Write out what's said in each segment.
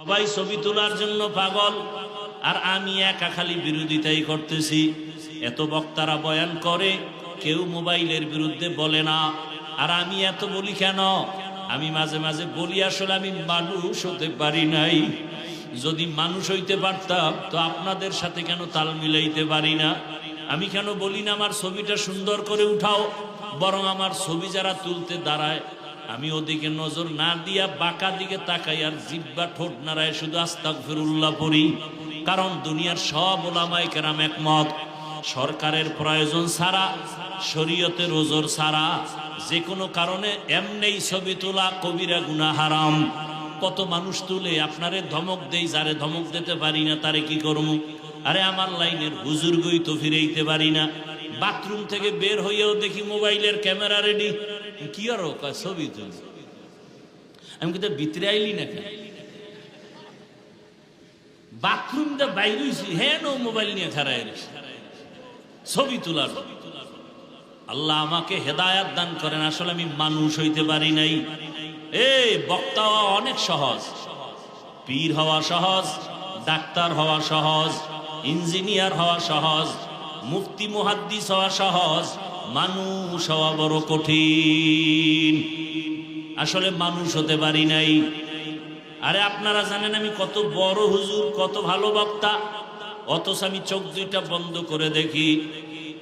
সবাই ছবি তোলার জন্য পাগল। আর আমি একা খালি বিরোধিতাই করতেছি। এত বক্তারা বয়ান করে, কেউ মোবাইলের বিরুদ্ধে বলে না। আর আমি এত বলি কেন? আমি মাঝে মাঝে বলি, আসলে আমি মানুষ হতে পারি নাই। যদি মানুষ হইতে পারতাম, তো আপনাদের সাথে কেন তাল মিলাইতে পারি না? আমি কেন বলি না, আমার ছবিটা সুন্দর করে উঠাও। বরং আমার ছবি যারা তুলতে দাঁড়ায় আমি ওদিকে নজর না দিয়া বাঁকা দিকে তাকাই আর জিব্বা ঠোঁট নাড়ায় শুধু আস্তাক ফিরুল্লাহ পড়ি। কারণ দুনিয়ার সব ওলামাই কেরাম একমত। সরকারের প্রয়োজন ছাড়া শরীয়তের ওজোর ছাড়া যে কোনো কারণে এমনেই ছবি তোলা কবিরা গুনা হারাম। কত মানুষ তুলে আপনারে ধমক দেই, যারে ধমক দিতে পারি না, তারে কি করব? আরে আমার লাইনের হুজুরগই তো ফিরেইতে পারি না। বাথরুম থেকে বের হইয়াও দেখি মোবাইলের ক্যামেরা রেডি কি আর ও কয় ছবি তুলি আমি কিন্তু ভিতরে আইলি না কেন? বাথরুম দা বাইরে হইছি হ্যাঁ নো, মোবাইল নিয়ে খারায় ছবি তোলার। আল্লাহ আমাকে হেদায়াত দান করেন, আসলে আমি মানুষ হইতে পারি নাই। এ, বক্তা হওয়া অনেক সহজ। পীর হওয়া সহজ, ডাক্তার হওয়া সহজ, ইঞ্জিনিয়ার হওয়া সহজ, মুফতি, মুহাদ্দিস হওয়া সহজ। মানুষ হওয়া বড় কঠিন। আসলে মানুষ হতে পারি নাই। আরে আপনারা জানেন আমি কত বড় হুজুর, কত ভালো বক্তা। অথচ আমি চোখ দুইটা বন্ধ করে দেখি,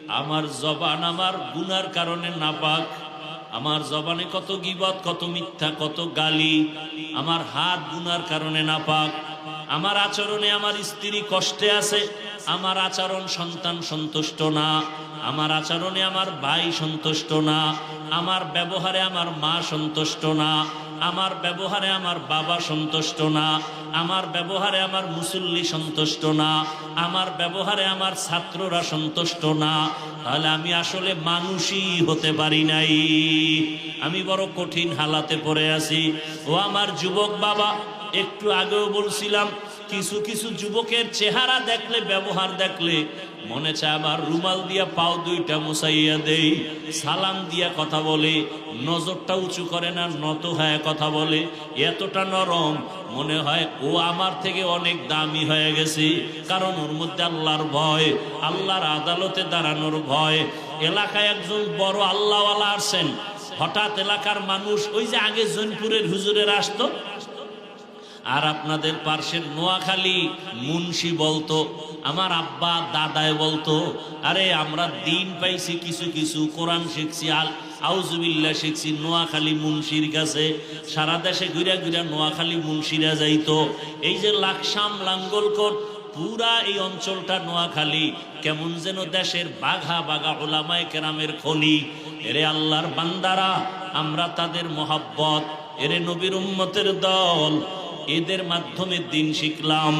আমার জবান আমার গুনার কারণে নাপাক। আমার জবানে কত গিবত, কত মিথ্যা, কত গালি। আমার হাত গুনার কারণে নাপাক। আমার আচরণে আমার স্ত্রী কষ্টে আছে। আমার আচরণ সন্তান সন্তুষ্ট না, আমার আচরণে আমার ভাই সন্তুষ্ট না, আমার ব্যবহারে আমার মা সন্তুষ্ট না, আমার ব্যবহারে আমার বাবা সন্তুষ্ট না, আমার ব্যবহারে আমার মুসল্লি সন্তুষ্ট না, আমার ব্যবহারে আমার ছাত্ররা সন্তুষ্ট না, তাহলে আমি আসলে মানুষই হতে পারি নাই। আমি বড় কঠিন হালাতে পড়ে আছি। ও আমার যুবক বাবা একটু আগেও বলছিলাম, কিছু কিছু যুবকের চেহারা দেখলে, ব্যবহার দেখলে মনে চায় আমার রুমাল দিয়া পাও দুইটা মুসাইয়া দেই, সালাম দিয়া কথা বলে, নজরটা উঁচু করে না, নত হয়ে কথা বলে, এতটা নরম, মনে হয় ও আমার থেকে অনেক দামি হয়ে গেছে, কারণ ওর মধ্যে আল্লাহর ভয়, আল্লাহর আদালতে দাঁড়ানোর ভয়, এলাকায় একজন বড় আল্লাহওয়ালা আসছেন হঠাৎ এলাকার মানুষ, ওই যে আগে জৈনপুরের হুজুরের আসতো আর আপনাদের পার্শ্বের নোয়াখালী মুন্সি বলতো, আমার আব্বা দাদায় বলতো, আরে আমরা দিন পাইছি কিছু কিছু, কোরআন শিখছি, আল আউজুবিল্লা শিখছি, নোয়াখালী মুন্সির কাছে, সারা দেশে ঘুরে ঘুরে নোয়াখালী মুন্সিরা যাইতো। এই যে লাকসাম লাঙ্গলকোট, পুরা এই অঞ্চলটা নোয়াখালী, কেমন যেন দেশের বাঘা বাঘা ওলামায় কেরামের খনি। এরে আল্লাহর বান্দারা, আমরা তাদের মহাব্বত, এরে নবীর উম্মতের দল এদের মাধ্যমে দিন শিখলাম।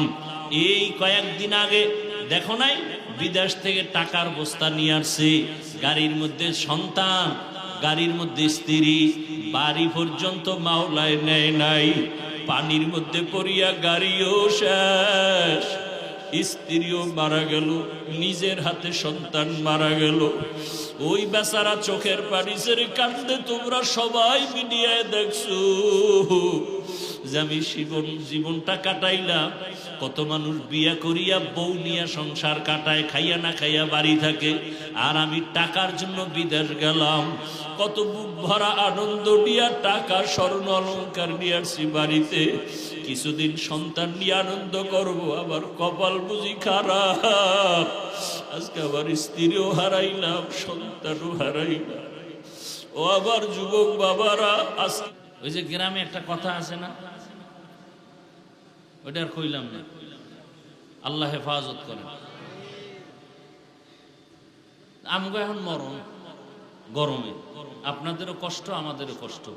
এই কয়েকদিন আগে দেখো নাই, বিদেশ থেকে টাকার বস্তা নিয়ে আসছে। গাড়ির মধ্যে সন্তান, গাড়ির মধ্যে স্ত্রী, বাড়ি পর্যন্ত মাওলায় নেয় নাই। পানির মধ্যে পড়িয়া গাড়িও শেষ। স্ত্রীও মারা গেল, নিজের হাতে সন্তান মারা গেল। ওই বেচারা চোখের পানি ছেড়ে কান্দে, তোমরা সবাই মিডিয়ায় দেখছ। যে আমি জীবন জীবনটা কাটাইলাম, কত মানুষ বিয়া করিয়া বউ নিয়া সংসার কাটায়, খাইয়া না খাইয়া বাড়ি থাকে, আর আমি টাকার জন্য বিদেশ গেলাম। কত বুক ভরা আনন্দ নিয়া, টাকা, স্বর্ণ অলঙ্কার নিয়ে বাড়িতে। কিছুদিন সন্তান নিয়ে আনন্দ করব, আবার কপাল বুঝি খারাপ। আজকে আবার স্ত্রীও হারাইলাম, সন্তানও হারাইলাম। ও আবার যুবক বাবারা আজকে ওই যে গ্রামে একটা কথা আছে না? ওইটা আর কইলাম না। আল্লাহ হেফাজত করেন। আমগো এখন মরণ গরমে। আপনাদেরও কষ্ট, আমাদেরও কষ্ট।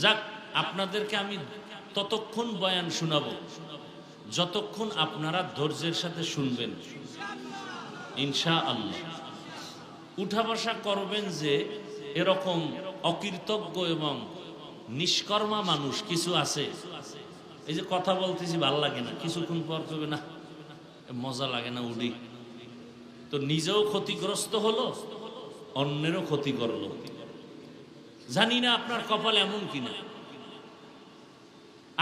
যাক, আপনাদেরকে আমি ততক্ষণ বয়ান শোনাবো। যতক্ষণ আপনারা ধৈর্যের সাথে শুনবেন। ইনশা আল্লাহ উঠা বসা করবেন যে এরকম অকৃতজ্ঞ এবং নিষ্কর্মা মানুষ কিছু আছে। এই যে কথা বলতেছি, ভালো লাগে না। কিছুক্ষণ পর করবে না মজা লাগে না উডি। তো নিজেও ক্ষতিগ্রস্ত হলো, অন্যেরও ক্ষতি করল। জানি না আপনার কপাল এমন কিনা।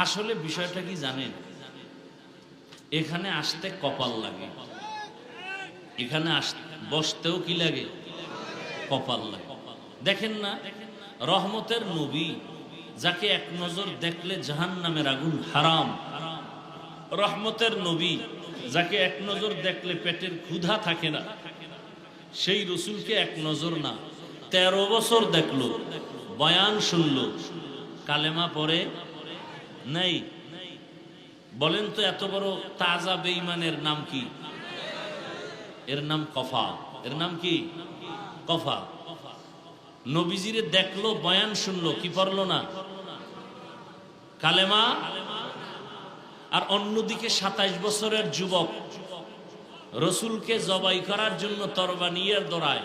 আসলে বিষয়টা কি জানেন? এখানে আসতে কপাল লাগে। এখানে বসতেও কি লাগে? কপাল লাগে। দেখেন না, রহমতের নবী যাকে এক নজর দেখলে জাহান নামের আগুন হারাম। রহমতের নবী যাকে এক নজর দেখলে পেটের ক্ষুধা থাকে না, সেই রসুলকে এক নজর না। তেরো বছর দেখল, বয়ান শুনল, কালেমা পরে নেই। বলেন তো এত বড় তাজা বেঈমানের নাম কি? এর নাম কফা। এর নাম কি? কফা। নবীজিরে দেখল, বয়ান শুনলো, কি পড়ল না? কালেমা। আর অন্যদিকে সাতাইশ বছরের যুবক রসুলকে জবাই করার জন্য তরবা নিয়ে দৌড়ায়।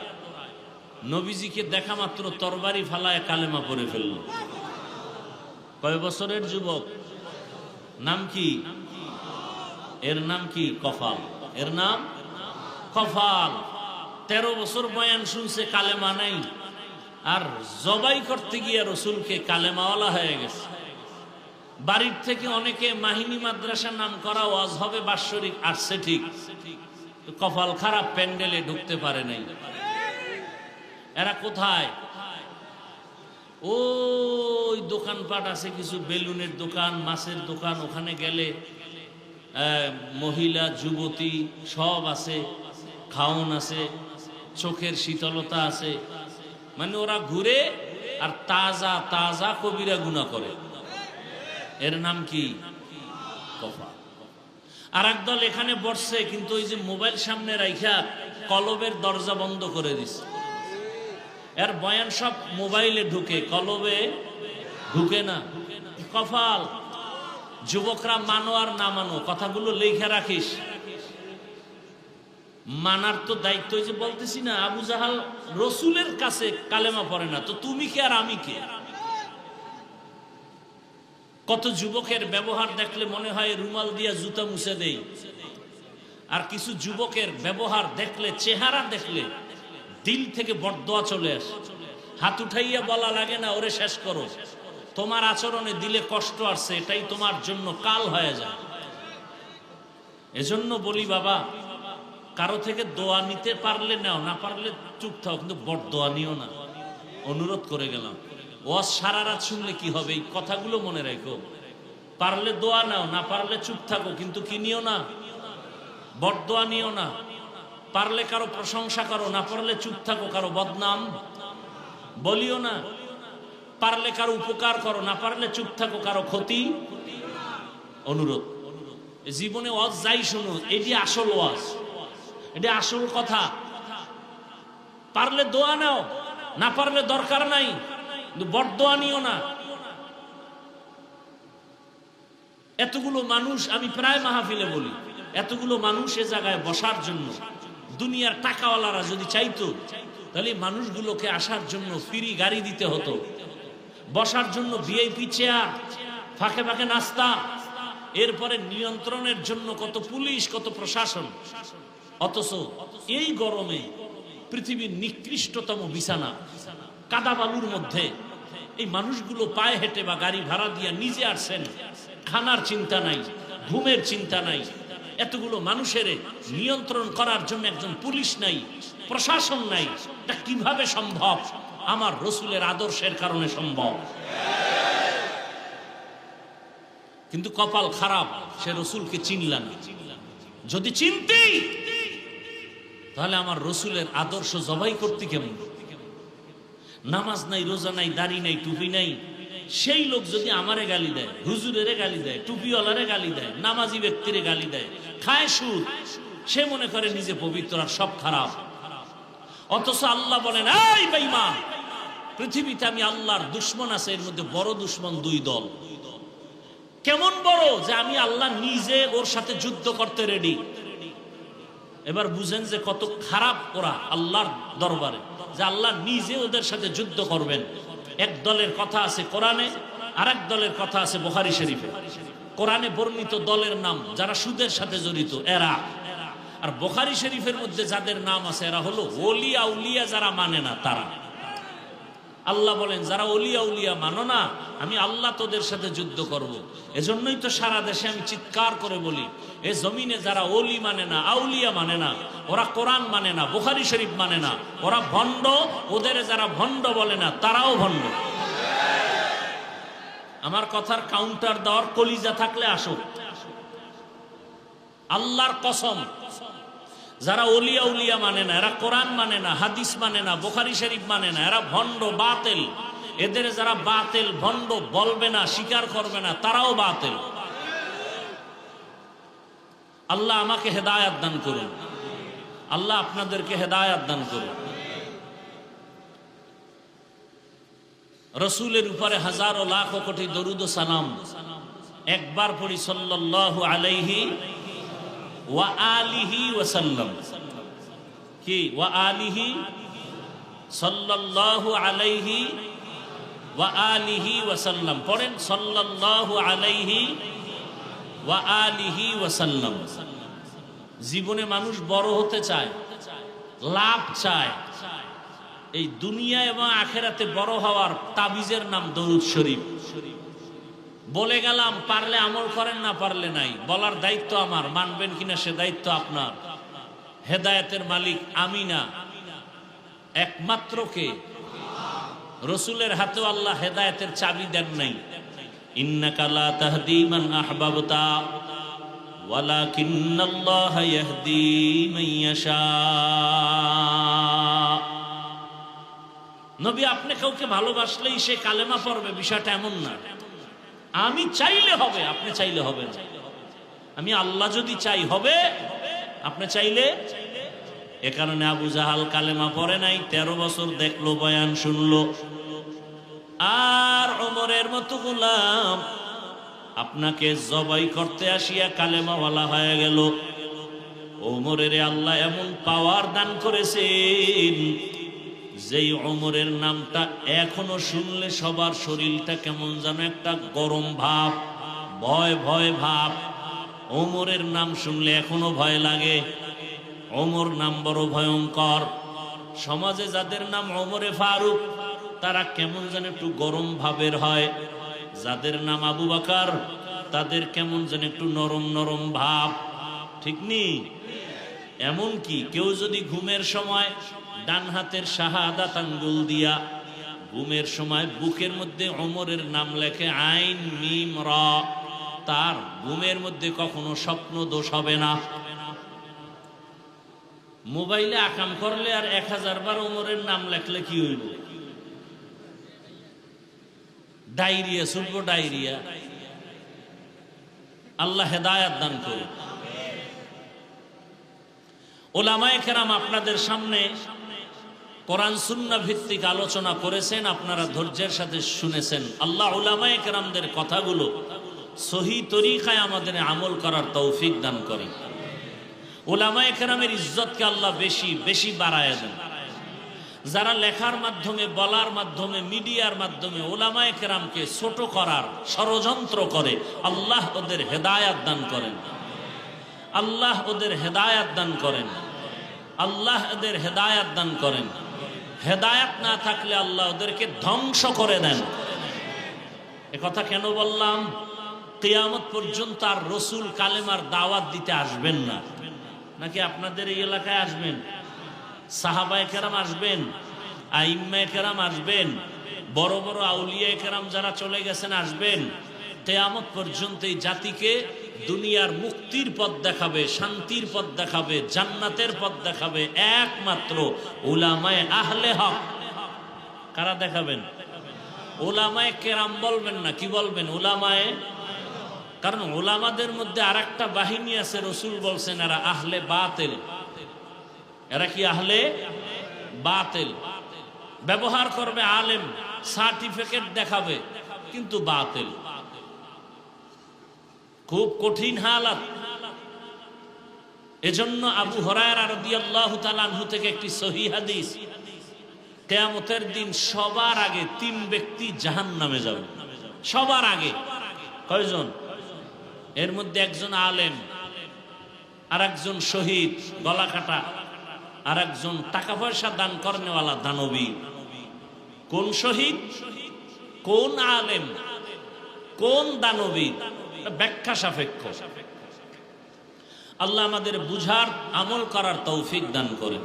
নবীজিকে দেখা মাত্র তরবারি ফালায় কালেমা পরে ফেলল। কয় বছরের যুবক? নাম কি? এর নাম কি? কফাল। এর নাম? কফাল। তেরো বছর বয়ান শুনছে, কালেমা নাই। আর জবাই করতে গিয়ে রসুলকে কালেমাওয়ালা হয়ে গেছে। বাড়ির থেকে অনেকে মাহিনী মাদ্রাসার নাম করা ওয়াজ হবে বাৎসরিক, আসছে ঠিক। কপাল খারাপ, প্যান্ডেলে ঢুকতে পারে নাই। এরা কোথায়? ওই দোকানপাট আছে, কিছু বেলুনের দোকান, মাছের দোকান, ওখানে গেলে মহিলা, যুবতী সব আছে খাওন আছে, চোখের শীতলতা আছে। মানে ওরা ঘুরে আর তাজা তাজা কবিরা গুণা করে। এর নাম কি? কফা। আর দল এখানে বসছে, কিন্তু ওই যে মোবাইল সামনে রাইখা কলবের দরজা বন্ধ করে দিছে। এর বয়ান সব মোবাইলে ঢুকে, কলবে ঢুকে না। কফাল, যুবকরা মানো আর না মানো, কথাগুলো লেখা রাখিস। মানার তো দায়িত্ব যে বলতেছি না, আবু জাহাল রসুলের কাছে কালেমা পড়ে না, তো তুমি কে আর আমি কে? কত যুবকের ব্যবহার দেখলে মনে হয় রুমাল দিয়া জুতা মুছে দেই। আর কিছু যুবকের ব্যবহার দেখলে, চেহারা দেখলে দিল থেকে বরদোয়া চলে আসে। হাত উঠাইয়া বলা লাগে না, ওরে শেষ করো। তোমার আচরণে দিলে কষ্ট আসছে, এটাই তোমার জন্য কাল হয়ে যায়। এজন্য বলি, বাবা, কারও থেকে দোয়া নিতে পারলে নাও, না পারলে চুপ থাও, কিন্তু বড় দোয়া নিও না। অনুরোধ করে গেলাম। ওয়াজ সারা রাত শুনলে কি হবে? এই কথাগুলো মনে রাখো। পারলে দোয়া নাও, না পারলে চুপ থাকো, কিন্তু কি নিও না? বড় দোয়া নিও না। পারলে কারও প্রশংসা করো, না পারলে চুপ থাকো, কারও বদনাম বলিও না। পারলে কারও উপকার করো, না পারলে চুপ থাকো, কারও ক্ষতি অনুরোধ। জীবনে ওয়াজ যাই শুনো এটি আসল ওয়াজ। এটি আসল কথা। পারলে দোয়া নাও, না পারলে দরকার নাই। কিন্তু নিও না। এতগুলো মানুষ আমি প্রায় মাহফিলে বলি, এতগুলো মানুষ এ জায়গায় বসার জন্য, দুনিয়ার টাকাওয়ালারা যদি চাইতো, তাহলে মানুষগুলোকে আসার জন্য ফ্রি গাড়ি দিতে হতো। বসার জন্য ভিআইপি চেয়ার ফাঁকে ফাঁকে নাস্তা, এরপরে নিয়ন্ত্রণের জন্য কত পুলিশ, কত প্রশাসন। অথচ এই গরমে পৃথিবীর নিকৃষ্টতম বিছানা কাদা বালুর মধ্যে। এই মানুষগুলো পায়ে হেঁটে বা গাড়ি ভাড়া দিয়া নিজে আসছেন। খানার চিন্তা নাই, ঘুমের চিন্তা নাই। এতগুলো মানুষের নিয়ন্ত্রণ করার জন্য একজন পুলিশ নাই, প্রশাসন নাই। এটা কীভাবে সম্ভব? আমার রসুলের আদর্শের কারণে সম্ভব। কিন্তু কপাল খারাপ, সে রসুলকে চিনলাম। যদি চিনতেই তাহলে আমার রসুলের আদর্শ জবাই করতে কেমন? নামাজ নাই, রোজা নাই, দাড়ি নাই, টুপি নাই। সেই লোক যদি আমারে গালি দেয়, হুজুরেরে গালি দেয়, টুপিওয়ালারে গালি দেয়, নামাজি ব্যক্তিরে গালি দেয়, খায় সুদ, সে মনে করে নিজে পবিত্র আর সব খারাপ। অথচ আল্লাহ বলেন, এই পৃথিবীতে আমি আল্লাহর দুশ্মন আছে, এর মধ্যে বড় দুশ্মন দুই দল। কেমন বড় যে আমি আল্লাহ নিজে ওর সাথে যুদ্ধ করতে রেডি এবার বুঝেন যে কত খারাপ ওরা আল্লাহর দরবারে। যে আল্লাহ নিজে ওদের সাথে যুদ্ধ করবেন। এক দলের কথা আছে কোরআনে আর এক দলের কথা আছে বোখারি শরীফে। কোরআনে বর্ণিত দলের নাম, যারা সুদের সাথে জড়িত, এরা। আর বোখারি শরীফের মধ্যে যাদের নাম আছে, এরা হলো ওলিয়া উলিয়া যারা মানে না, তারা। আল্লাহ বলেন, যারা অলিয়া উলিয়া মানো না, আমি আল্লাহ তোদের সাথে যুদ্ধ করব। এজন্যই তো সারা দেশে আমি চিৎকার করে বলি, এ জমিনে যারা অলি মানে না, আউলিয়া মানে না, ওরা কোরআন মানে না, বুখারি শরীফ মানে না, ওরা ভণ্ড, ওদের যারা ভণ্ড বলে না, তারাও ভণ্ড আমার কথার কাউন্টার দেওয়ার কলিজা থাকলে আসো আল্লাহর কসম যারা অলিয়া উলিয়া মানে না, এরা কোরআন মানে না, হাদিস মানে না, বোখারি শরীফ মানে না, এরা ভণ্ড বাতেল। এদের যারা বাতেল, ভণ্ড বলবে না, স্বীকার করবে না, তারাও বাতেল। আল্লাহ আমাকে হেদায়াত দান করুন। আল্লাহ আপনাদেরকে হেদায়াত দান করুন। রসুলের উপরে হাজারো লাখ কোটি দরুদ সালাম। একবার পড়ি সাল্লাল্লাহু আলাইহি ওয়া আলিহি কি ওয়া আলিহি আলাইহি ওয়া আলিহি আলাইহি ওয়া আলিহি জীবনে মানুষ বড় হতে চায়, লাভ চায়। এই দুনিয়া এবং আখেরাতে বড় হওয়ার তাবিজের নাম দরুদ শরীফ। বলে গেলাম, পারলে আমল করেন না পারলে নাই। বলার দায়িত্ব আমার, মানবেন কিনা সে দায়িত্ব আপনার। হেদায়েতের মালিক আমি না একমাত্র কে? রসুলের হাতেও আল্লাহ হেদায়েতের চাবি দেন নাই। নবী, আপনি কাউকে ভালোবাসলেই সে কালেমা পড়বে, বিষয়টা এমন না। আমি চাইলে হবে, আপনি চাইলে হবে না। আমি আল্লাহ যদি চাই হবে, আপনি চাইলে? এ কারণে আবু জাহাল কালেমা পড়ে নাই, তেরো বছর দেখল, বয়ান শুনলো। আর ওমরের মতো গোলাম, আপনাকে জবাই করতে আসিয়া কালেমা কালেমাওয়ালা হয়ে গেল। ওমরের আল্লাহ এমন পাওয়ার দান করেছেন যেই অমরের নামটা এখনও শুনলে সবার শরীরটা কেমন যেন একটা গরম ভাব, ভয় ভয় ভাব। ওমরের নাম শুনলে এখনও ভয় লাগে। ওমর নাম বড় ভয়ঙ্কর। সমাজে যাদের নাম অমরে ফারুক, তারা কেমন যেন একটু গরম ভাবের হয়। যাদের নাম আবু বাকার, তাদের কেমন যেন একটু নরম নরম ভাব। ঠিক নেই এমন কি? কেউ যদি ঘুমের সময় ডান হাতের শাহাদাত আঙ্গুল দিয়া ঘুমের সময় বুকের মধ্যে অমরের নাম লেখে আইন মিম র। তার ঘুমের মধ্যে কখনো স্বপ্ন দোষ হবে না। মোবাইলে আকাম করলে আর এক হাজার বার ওমরের নাম লেখলে কি হইব? ডায়রিয়া, শুনব ডায়রিয়া। আল্লাহ হেদায়াত দান করুন। ওলামায় কেরাম আপনাদের সামনে কোরআন সুন্না ভিত্তিক আলোচনা করেছেন, আপনারা ধৈর্যের সাথে শুনেছেন। আল্লাহ কেরামদের কথাগুলো সহি তরিকায় আমাদের আমল করার তৌফিক দান করে ওলামায় কেরামের ইজ্জতকে আল্লাহ বেশি বেশি বাড়ায় দেন। যারা লেখার মাধ্যমে, বলার মাধ্যমে, মিডিয়ার মাধ্যমে ওলামায় কেরামকে ছোট করার ষড়যন্ত্র করে আল্লাহ ওদের হেদায়াত দান করেন। আল্লাহ ওদের হেদায়াত দান করেন। আল্লাহ ওদের হেদায়াত দান করেন। হেদায়াত না থাকলে আল্লাহ ওদেরকে ধ্বংস করে দেন। কথা কেন বললাম? কেয়ামত পর্যন্ত আর রসুল কালেমার দাওয়াত দিতে আসবেন না। নাকি আপনাদের এই এলাকায় আসবেন? সাহাবায় কেরাম আসবেন, আইম্মায় কেরাম আসবেন, বড় বড় আউলিয়া কেরাম যারা চলে গেছেন আসবেন। কেয়ামত পর্যন্ত এই জাতিকে দুনিয়ার মুক্তির পথ দেখাবে, শান্তির পথ দেখাবে, জান্নাতের পথ দেখাবে একমাত্র ওলামায় আহলে হক। কারা দেখাবেন? ওলামায় কেরাম বলবেন না, কি বলবেন? ওলামায় কারণ ওলামাদের মধ্যে আর একটা বাহিনী আছে, রসুল বলছেন এরা আহলে বাতেল। এরা কি আহলে বাতেল? ব্যবহার করবে আলেম, সার্টিফিকেট দেখাবে, কিন্তু বাতেল। খুব কঠিন হালাত। এজন্য আবু হরায়রা থেকে একটি সহি হাদিস, কেয়ামতের দিন সবার আগে তিন ব্যক্তি জাহান্নামে যাবে। সবার আগে। কয়জন? এর মধ্যে একজন আলেম আর একজন শহীদ গলা কাটা আর একজন টাকা পয়সা দান করেনেওয়ালা দানবী। কোন শহীদ? কোন আলেম? কোন দানবীর এটা ব্যাখ্যা সাপেক্ষ। আল্লাহ আমাদের বুঝার, আমল করার তৌফিক দান করেন।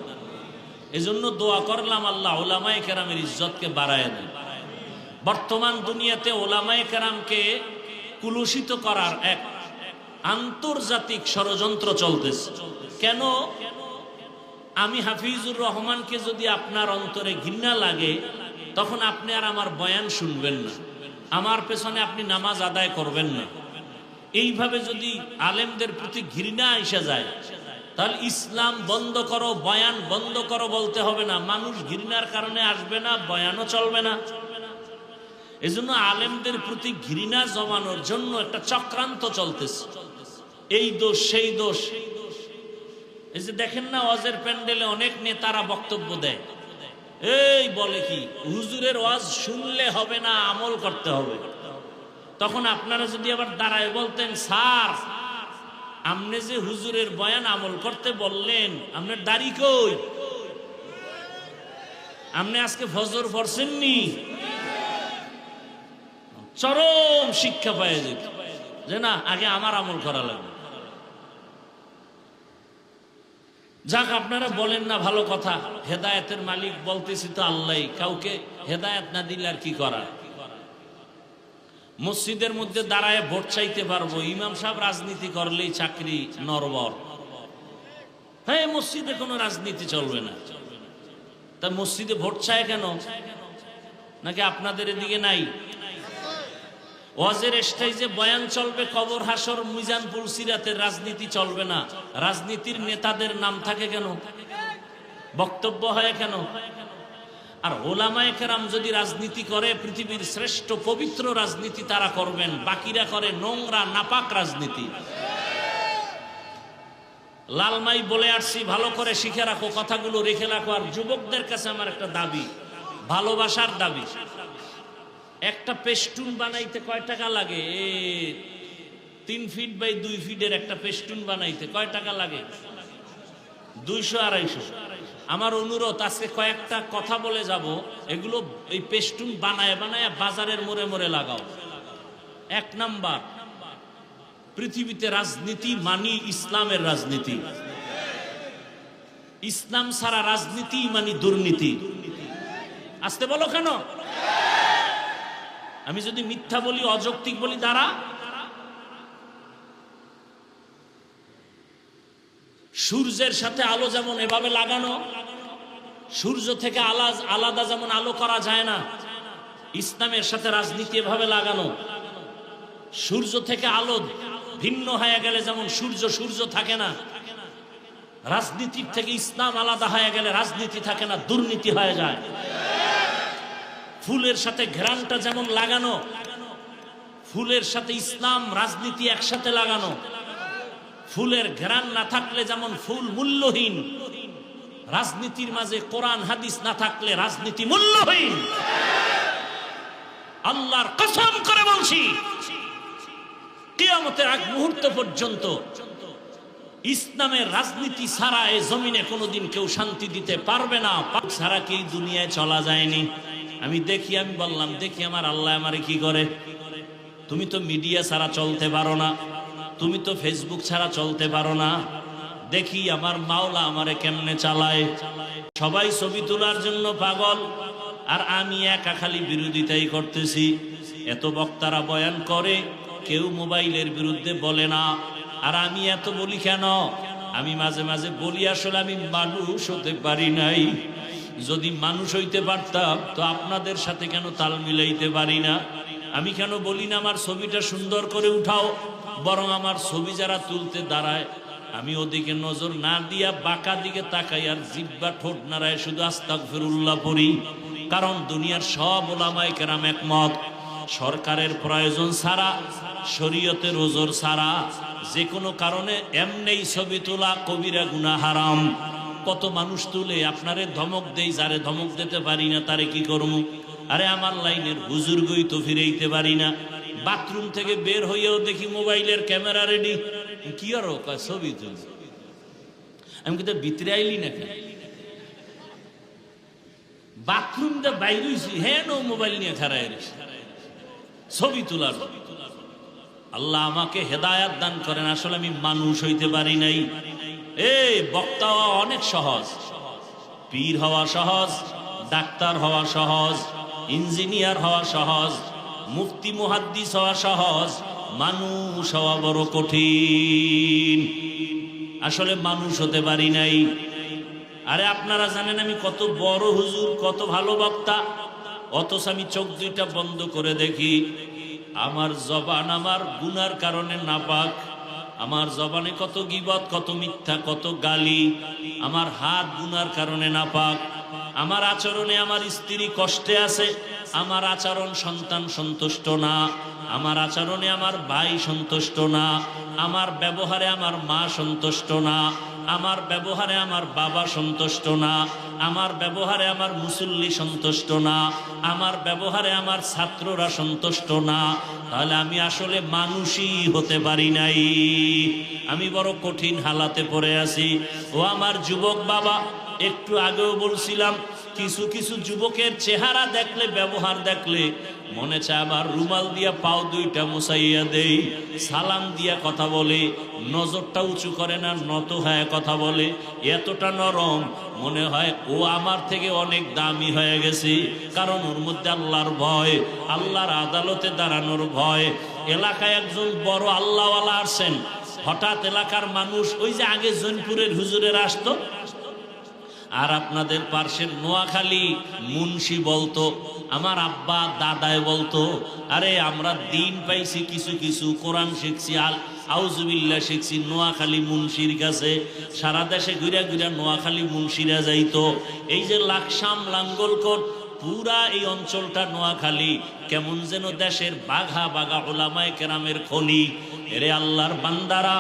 এজন্য দোয়া করলাম আল্লাহ ওলামায়ে কেরামের ইজ্জতকে বাড়ায় দেন। বর্তমান দুনিয়াতে ওলামায়ে কেরামকে কুলুষিত করার এক আন্তর্জাতিক ষড়যন্ত্র চলতেছে। কেন? আমি হাফিজুর রহমানকে যদি আপনার অন্তরে ঘৃণা লাগে, তখন আপনি আর আমার বয়ান শুনবেন না। আমার পেছনে আপনি নামাজ আদায় করবেন না। এইভাবে যদি আলেমদের প্রতি ঘৃণা এসে যায়, তাহলে ইসলাম বন্ধ করো, বয়ান বন্ধ করো বলতে হবে না। মানুষ ঘৃণার কারণে আসবে না, বয়ানও চলবে না। এজন্য আলেমদের প্রতি ঘৃণা জমানোর জন্য একটা চক্রান্ত চলতেছে। এই দোষ, সেই দোষ। এই যে দেখেন না, ওয়াজের প্যান্ডেলে অনেক নেতারা বক্তব্য দেয়। এই বলে কি, হুজুরের ওয়াজ শুনলে হবে না, আমল করতে হবে। তখন আপনারা যদি আবার দাঁড়ায় বলতেন, স্যার আপনি যে হুজুরের বয়ান আমল করতে বললেন আপনার দাড়ি কই? আপনি আজকে ফজর পড়ছেননি? চরম শিক্ষা পায় যে না, আগে আমার আমল করা লাগবে। যাক, আপনারা বলেন না ভালো কথা। হেদায়তের মালিক বলতেছি তো আল্লাহ কাউকে হেদায়ত না দিলে আর কি করা? মসজিদের মধ্যে দাঁড়ায় ভোট চাইতে পারব। ইমাম সাহেব রাজনীতি করলেই চাকরি নরবর। হ্যাঁ মসজিদে কোনো রাজনীতি চলবে না। তা মসজিদে ভোট চায় কেন? নাকি আপনাদের এদিকে নাই? ওয়াজের স্টেজে বয়ান চলবে, কবর হাসর মিজানপুর সিরাতের রাজনীতি চলবে না। রাজনীতির নেতাদের নাম থাকে কেন? বক্তব্য হয় কেন? আর ওলামায়ে কেরাম যদি রাজনীতি করে, পৃথিবীর শ্রেষ্ঠ পবিত্র রাজনীতি তারা করবেন, বাকিরা করে নোংরা, নাপাক রাজনীতি। লালমাই বলে আসছি, ভালো করে শিখে রাখো, কথাগুলো রেখে রাখো, আর যুবকদের কাছে আমার একটা দাবি, ভালোবাসার দাবি। একটা পেস্টুন বানাইতে কয় টাকা লাগে? তিন ফিট বাই দুই ফিটের একটা পেস্টুন বানাইতে কয় টাকা লাগে? দুইশো আড়াইশো। আমার অনুরোধ আজকে কয়েকটা কথা বলে যাব। এগুলো এই পেস্টুন বানায় বানায় বাজারের মোড়ে মোড়ে লাগাও। এক নাম্বার, পৃথিবীতে রাজনীতি মানি ইসলামের রাজনীতি। ইসলাম ছাড়া রাজনীতি মানি দুর্নীতি। আসতে বলো কেন? আমি যদি মিথ্যা বলি, অযৌক্তিক বলি দ্বারা সূর্যের সাথে আলো যেমন এভাবে লাগানো, সূর্য থেকে আলাজ আলাদা যেমন আলো করা যায় না, ইসলামের সাথে রাজনীতি এভাবে লাগানো। সূর্য থেকে আলো ভিন্ন হয়ে গেলে যেমন সূর্য সূর্য থাকে না, রাজনীতির থেকে ইসলাম আলাদা হয়ে গেলে রাজনীতি থাকে না, দুর্নীতি হয়ে যায়। ফুলের সাথে ঘ্রাণটা যেমন লাগানো, ফুলের সাথে ইসলাম, রাজনীতি একসাথে লাগানো। ফুলের ঘ্রাণ না থাকলে যেমন ফুল মূল্যহীন, রাজনীতির মাঝে কোরআন, হাদিস না থাকলে রাজনীতি মূল্যহীন। আল্লাহর কসম করে বলছি, কিয়ামতের আগ মুহূর্ত পর্যন্ত ইসলামের রাজনীতি ছাড়া এ জমিনে কোনোদিন কেউ শান্তি দিতে পারবে না। পাক ছাড়া কি দুনিয়ায় চলা যায়নি? আমি দেখি, আমি বললাম, দেখি আমার আল্লাহ আমারে কি করে? তুমি তো মিডিয়া ছাড়া চলতে পারো না। তুমি তো ফেসবুক ছাড়া চলতে পারো না। দেখি আমার মাওলা আমারে কেমনে চালায়। সবাই ছবি তোলার জন্য পাগল। আর আমি একা খালি বিরোধিতাই করতেছি। এত বক্তারা বয়ান করে, কেউ মোবাইলের বিরুদ্ধে বলে না। আর আমি এত বলি কেন? আমি মাঝে মাঝে বলি, আসলে আমি মানুষ হতে পারি নাই। যদি মানুষ হইতে পারতাম, তো আপনাদের সাথে কেন তাল মিলাইতে পারি না? আমি কেন বলি না, আমার ছবিটা সুন্দর করে উঠাও। বরং আমার ছবি যারা তুলতে দাঁড়ায়, আমি ওদিকে নজর না দিয়া বাঁকা দিকে তাকাই আর জিব্বা ঠোঁট নাড়ায় শুধু আস্তাক ফিরুল্লাহ পড়ি। কারণ দুনিয়ার সব ওলামাই কেরাম একমত, সরকারের প্রয়োজন ছাড়া, শরীয়তের ওজোর ছাড়া, যে কোনো কারণে এমনেই ছবি তোলা কবিরা গুনা হারাম। কত মানুষ তুলে আপনারে ধমক দেই, যারে ধমক দিতে পারি না, তারে কি করব আরে আমার লাইনের বুজুর্গই তো ফিরেইতে পারি না। বাথরুম থেকে বের হইয়াও দেখি মোবাইলের ক্যামেরা রেডি কি আর ছবি তুলি। আমি কিন্তু ভিতরে আইলি না কেন? বাথরুম দিয়ে বাইর হ্যাঁ নো মোবাইল নিয়ে খারায় ছবি তোলার। আল্লাহ আমাকে হেদায়াত দান করেন, আসলে আমি মানুষ হইতে পারি নাই। এ, বক্তা হওয়া অনেক সহজ। পীর হওয়া সহজ, ডাক্তার হওয়া সহজ, ইঞ্জিনিয়ার হওয়া সহজ। মুফতি মুহাদ্দিস হওয়া সহজ, মানুষ হওয়া বড় কঠিন। আসলে মানুষ হতে পারি নাই। আরে আপনারা জানেন আমি কত বড় হুজুর, কত ভালো বক্তা। অথচ আমি চোখ দুইটা বন্ধ করে দেখি, আমার জবান আমার গুনার কারণে নাপাক। আমার জবানে কত গিবত, কত মিথ্যা, কত গালি। আমার হাত গুনার কারণে নাপাক। আমার আচরণে আমার স্ত্রী কষ্টে আছে। আমার আচরণ সন্তান সন্তুষ্ট না, আমার আচরণে আমার ভাই সন্তুষ্ট না, আমার ব্যবহারে আমার মা সন্তুষ্ট না, আমার ব্যবহারে আমার বাবা সন্তুষ্ট না, আমার ব্যবহারে আমার মুসল্লি সন্তুষ্ট না, আমার ব্যবহারে আমার ছাত্ররা সন্তুষ্ট না, তাহলে আমি আসলে মানুষই হতে পারি নাই। আমি বড় কঠিন হালাতে পড়ে আছি। ও আমার যুবক বাবা, একটু আগেও বলছিলাম কিছু কিছু যুবকের চেহারা দেখলে, ব্যবহার দেখলে মনে চায় আবার রুমাল দিয়া পাও দুইটা মুসাইয়া দেই, সালাম দিয়া কথা বলে, নজরটা উঁচু করে না, নত হয়ে কথা বলে। এতটা নরম, মনে হয় ও আমার থেকে অনেক দামি হয়ে গেছে, কারণ ওর মধ্যে আল্লাহর ভয়, আল্লাহর আদালতে দাঁড়ানোর ভয়। এলাকায় একজন বড় আল্লাহওয়ালা আসছেন হঠাৎ এলাকার মানুষ, ওই যে আগে জৈনপুরের হুজুরের আসতো আর আপনাদের পার্শ্বের নোয়াখালী মুন্সি বলতো, আমার আব্বা দাদায় বলতো, আরে আমরা দিন পাইছি কিছু কিছু, কোরআন শিখছি, আল আউজুবিল্লা শিখছি, নোয়াখালী মুন্সির কাছে, সারা দেশে ঘুরে ঘুরে নোয়াখালী মুন্সিরা যাইতো। এই যে লাকসাম লাঙ্গলকোট, পুরা এই অঞ্চলটা নোয়াখালী, কেমন যেন দেশের বাঘা বাঘা ওলামায় কেরামের খনি। এরে আল্লাহর বান্দারা,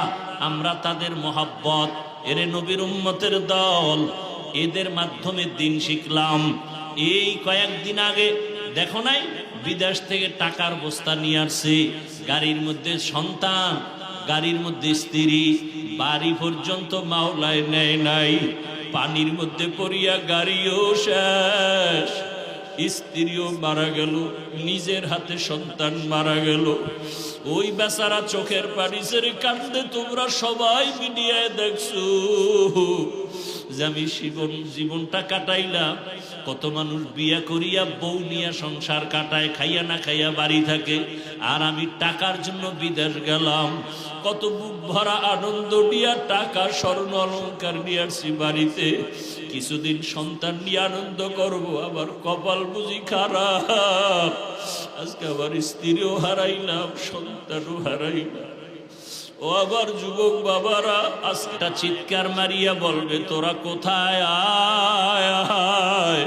আমরা তাদের মহাব্বত, এরে নবীর উম্মতের দল এদের মাধ্যমে দিন শিখলাম। এই কয়েকদিন আগে দেখো নাই, বিদেশ থেকে টাকার বস্তা নিয়ে আসছে। গাড়ির মধ্যে সন্তান, গাড়ির মধ্যে স্ত্রী, বাড়ি পর্যন্ত মাওলায় নেয় নাই। পানির মধ্যে পড়িয়া গাড়িও শেষ। স্ত্রীও মারা গেল, নিজের হাতে সন্তান মারা গেল। ওই বেচারা চোখের পানি সেরে কান্দে, তোমরা সবাই মিডিয়ায় দেখছ। যে আমি জীবন জীবনটা কাটাইলাম, কত মানুষ বিয়া করিয়া বউ নিয়া সংসার কাটায়, খাইয়া না খাইয়া বাড়ি থাকে, আর আমি টাকার জন্য বিদেশ গেলাম। কত বুক ভরা আনন্দ নিয়া টাকা, স্বর্ণ অলঙ্কার নিয়ে আসছি বাড়িতে। কিছুদিন সন্তান নিয়ে আনন্দ করব, আবার কপাল বুঝি খারাপ। আজকে আবার স্ত্রীও হারাইলাম, সন্তানও হারাইলাম। ও আবার যুবক বাবারা, আজটা চিৎকার মারিয়া বলবে, তোরা কোথায়? আয়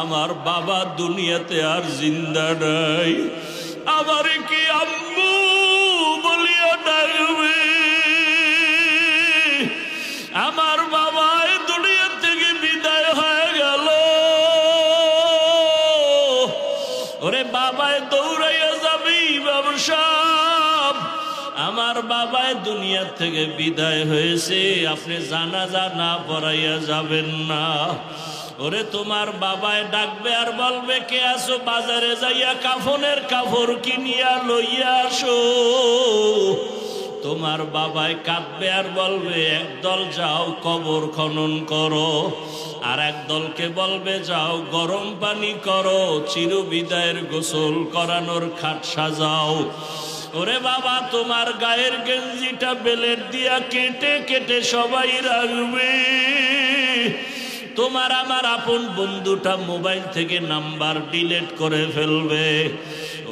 আমার বাবা দুনিয়াতে আর জিন্দা নাই। আমার কি আম্মু আমার বাবায় দুনিয়া থেকে বিদায় হয়েছে, আপনি জানা না পড়াইয়া যাবেন না। ওরে, তোমার বাবায় ডাকবে আর বলবে, কে আসো বাজারে যাইয়া কাফনের কাপড় কিনিয়া লইয়া আসো। তোমার বাবায় কাঁদবে আর বলবে, একদল যাও, কবর খনন করো। আর এক দলকে বলবে, যাও, গরম পানি করো চির বিদায়ের গোসল করানোর খাট সাজাও। ওরে বাবা, তোমার গায়ের গেঞ্জিটা বেলের দিয়া কেটে কেটে সবাই রাখবে। তোমার আমার আপন বন্ধুটা মোবাইল থেকে নাম্বার ডিলেট করে ফেলবে।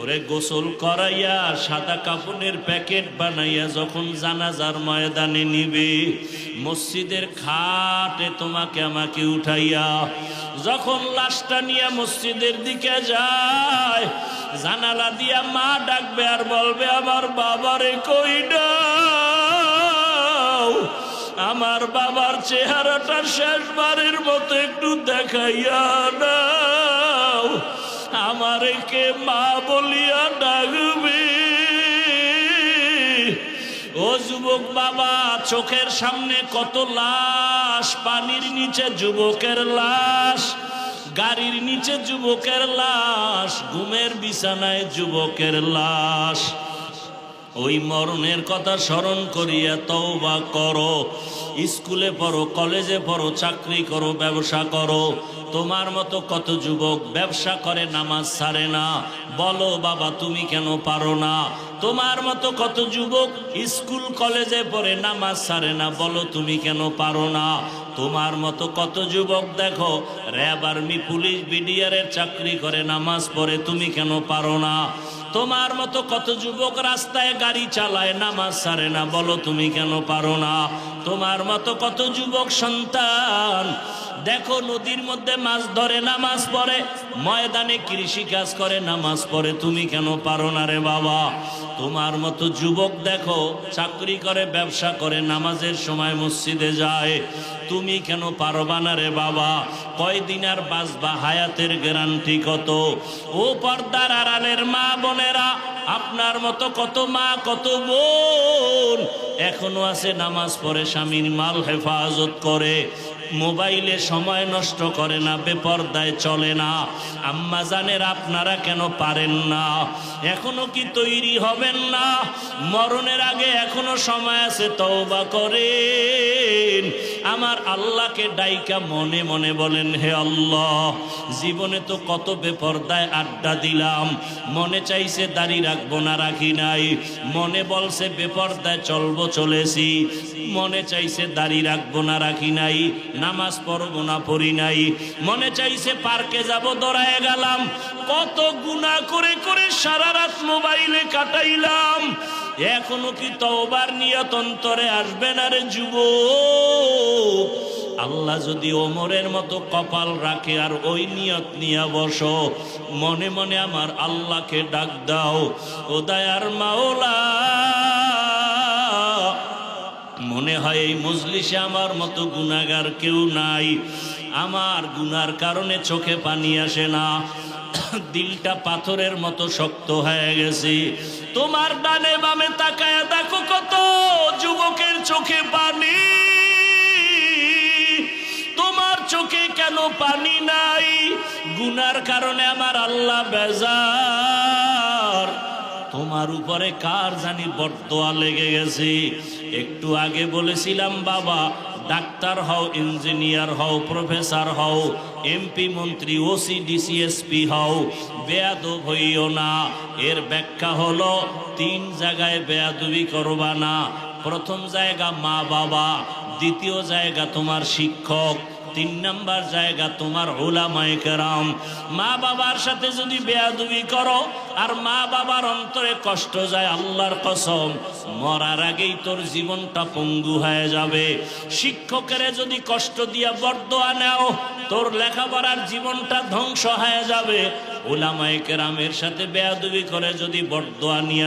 ওরে গোসল করাইয়া সাদা কাপড়ের প্যাকেট বানাইয়া যখন জানাজার ময়দানে নিবে, মসজিদের খাটে তোমাকে আমাকে উঠাইয়া, যখন লাশটা নিয়ে মসজিদের দিকে যায়, জানালা দিয়া মা ডাকবে আর বলবে, আমার বাবারে কই আমার বাবার চেহারাটা শেষবারের মতো একটু দেখাইয়া দাও। আমারে মা বলিয়া ডাকবি। ও যুবক বাবা, চোখের সামনে কত লাশ, পানির নিচে যুবকের লাশ, গাড়ির নিচে যুবকের লাশ, ঘুমের বিছানায় যুবকের লাশ। ওই মরণের কথা স্মরণ করিয়া তওবা করো। স্কুলে পড়ো, কলেজে পড়ো, চাকরি করো, ব্যবসা করো। তোমার মতো কত যুবক ব্যবসা করে, নামাজ ছাড়ে না। বলো, বাবা, তুমি কেন পারো না? তোমার মতো কত যুবক স্কুল, কলেজে পড়ে, নামাজ ছাড়ে না। বলো, তুমি কেন পারো না? তোমার মতো কত যুবক দেখো, র্যাব, আর্মি, পুলিশ, বিডিআরের চাকরি করে, নামাজ পড়ে, তুমি কেন পারো না? তোমার মতো কত যুবক রাস্তায় গাড়ি চালায়, নামাজ সারে না, বলো তুমি কেন পারো না? তোমার মতো কত যুবক সন্তান, দেখো নদীর মধ্যে মাছ ধরে, নামাজ পড়ে, ময়দানে কৃষি কাজ করে, নামাজ পড়ে, তুমি কেন পারো না রে বাবা? তোমার মতো যুবক দেখো, চাকরি করে, ব্যবসা করে, নামাজের সময় মসজিদে যায় তুমি কেন পারবা না রে বাবা? কয়দিন আর বাঁচবা? হায়াতের গ্যারান্টি কত? ও পর্দার আড়ালের মা বোনেরা, আপনার মতো কত মা, কত বোন? এখনও আছে নামাজ পড়ে, স্বামীর মাল হেফাজত করে। মোবাইলে সময় নষ্ট করে না, বেপর্দায় চলে না। আম্মা জানের আপনারা কেন পারেন না? এখনও কি তৈরি হবেন না? মরণের আগে এখনও সময় আছে, তওবা করেন। আমার আল্লাহকে ডাইকা মনে মনে বলেন, হে আল্লাহ, জীবনে তো কত বেপর্দায় আড্ডা দিলাম। মনে চাইছে দাড়ি রাখব না, রাখি নাই। মনে বলছে বেপর্দায় চলবো, চলেছি। মনে চাইছে দাড়ি রাখব না, রাখি নাই। নামাজ পড়ব না পড়ি নাই। মনে চাইছে পার্কে যাব দৌড়ায় গেলাম। কত গুণা করে করে সারা রাত মোবাইলে কাটাইলাম। এখনও কি তওবার নিয়ত অন্তরে আসবে না রে যুব আল্লাহ যদি ওমরের মতো কপাল রাখে আর ওই নিয়ত নিয়ে বসো, মনে মনে আমার আল্লাহকে ডাক দাও। ও দায়ার মাওলা। মনে হয় এই মজলিসে আমার মতো গুনাগার কেউ নাই। আমার গুনার কারণে চোখে পানি আসে না। দিলটা পাথরের মতো শক্ত হয়ে গেছে। তোমার ডানে বামে তাকায় দেখো কত যুবকের চোখে পানি। তোমার চোখে কেন পানি নাই? গুনার কারণে আমার আল্লাহ বেজার। তোমার উপরে কার জানি বর্তোয়া লেগে গেছে। একটু আগে বলেছিলাম, বাবা, ডাক্তার হও, ইঞ্জিনিয়ার হও, প্রফেসর হও, এমপি মন্ত্রী, ওসি ডিসিএসপি হও, বেয়াদব হইও না। এর ব্যাখ্যা হলো, তিন জায়গায় বেয়াদবি করবা না। প্রথম জায়গা মা বাবা দ্বিতীয় জায়গা তোমার শিক্ষক। তিন নাম্বার জায়গা তোমার ওলামায়ে কেরাম। মা বাবার সাথে যদি বেয়াদুবি করো, আর মা বাবার অন্তরে কষ্ট যায় আল্লাহর কসম, মরার আগেই তোর জীবনটা পঙ্গু হয়ে যাবে। শিক্ষকের যদি কষ্ট দিয়া বরদোয়া নেও, তোর লেখাপড়ার জীবনটা ধ্বংস হয়ে যাবে। ওলামায়ে কেরামের সাথে বেয়াদুবি করে যদি বরদোয়া নিয়ে